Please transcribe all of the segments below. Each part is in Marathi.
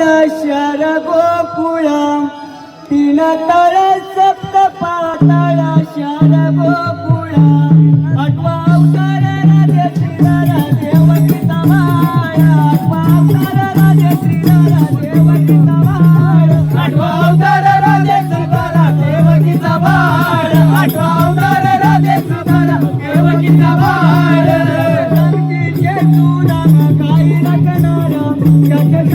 शर गोकुळा तीन तर सप्त पाताळा.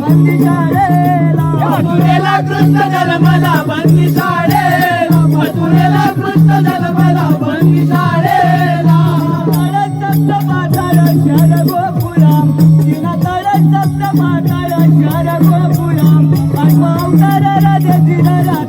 बंदी शाळेला मथुरेला कृष्ण जन्मला बंदी शाळेला मथुरेला कृष्ण जन्मला बंदी शाळेला तळसप्त पाताळ शर गोपुराम तिला तळसप्त पाताळ शर गोपुराम अठवा अवतार राजा दिला